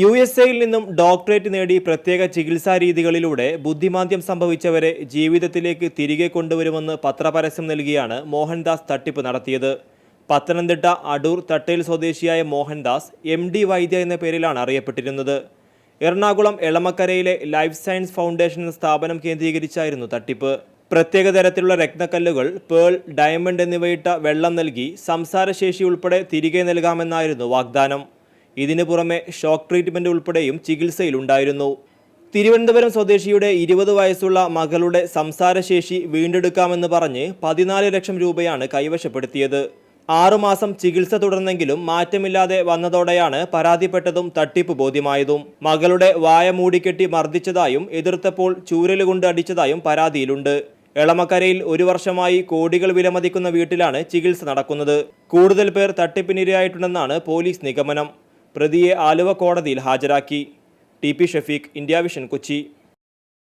U S എയിൽ നിന്നും doctorate നേടി പ്രത്യേക ചികിത്സാ രീതികളിലൂടെ ബുദ്ധിമാന്ദ്യം സംഭവിച്ചവരെ ജീവിതത്തിലേക്ക് തിരികെ കൊണ്ടുവരുമെന്ന് പത്രപരസ്യം നൽകിയാണ് മോഹൻദാസ് തട്ടിപ്പ് നടത്തിയത്. പത്തനംതിട്ട അടൂർ തട്ടേൽ സ്വദേശിയായ മോഹൻദാസ് എം ഡി വൈദ്യ എന്ന പേരിലാണ് അറിയപ്പെട്ടിരുന്നത്. എറണാകുളം എളമക്കരയിലെ ലൈഫ് സയൻസ് ഫൗണ്ടേഷൻ സ്ഥാപനം കേന്ദ്രീകരിച്ചായിരുന്നു തട്ടിപ്പ്. പ്രത്യേക തരത്തിലുള്ള രക്തക്കല്ലുകൾ പേൾ ഡയമണ്ട് എന്നിവയിട്ട വെള്ളം നൽകി സംസാരശേഷി ഉൾപ്പെടെ തിരികെ നൽകാമെന്നായിരുന്നു വാഗ്ദാനം. ഇതിനു പുറമെ ഷോക്ക് ട്രീറ്റ്മെന്റ് ഉൾപ്പെടെയും ചികിത്സയിലുണ്ടായിരുന്നു. തിരുവനന്തപുരം സ്വദേശിയുടെ ഇരുപത് വയസ്സുള്ള മകളുടെ സംസാരശേഷി വീണ്ടെടുക്കാമെന്ന് പറഞ്ഞ് പതിനാല് ലക്ഷം രൂപയാണ് കൈവശപ്പെടുത്തിയത്. ആറുമാസം ചികിത്സ തുടർന്നെങ്കിലും മാറ്റമില്ലാതെ വന്നതോടെയാണ് പരാതിപ്പെട്ടതും തട്ടിപ്പ് ബോധ്യമായതും. മകളുടെ വായ മൂടിക്കെട്ടി മർദ്ദിച്ചതായും എതിർത്തപ്പോൾ ചൂരലുകൊണ്ട് അടിച്ചതായും പരാതിയിലുണ്ട്. എളമക്കരയിൽ ഒരു വർഷമായി കോടികൾ വിലമതിക്കുന്ന വീട്ടിലാണ് ചികിത്സ നടക്കുന്നത്. കൂടുതൽ പേർ തട്ടിപ്പിനിരയായിട്ടുണ്ടെന്നാണ് പോലീസ് നിഗമനം. പ്രതിയെ ആലുവ കോടതിയിൽ ഹാജരാക്കി. T P Shafeeq India Vision Kochi.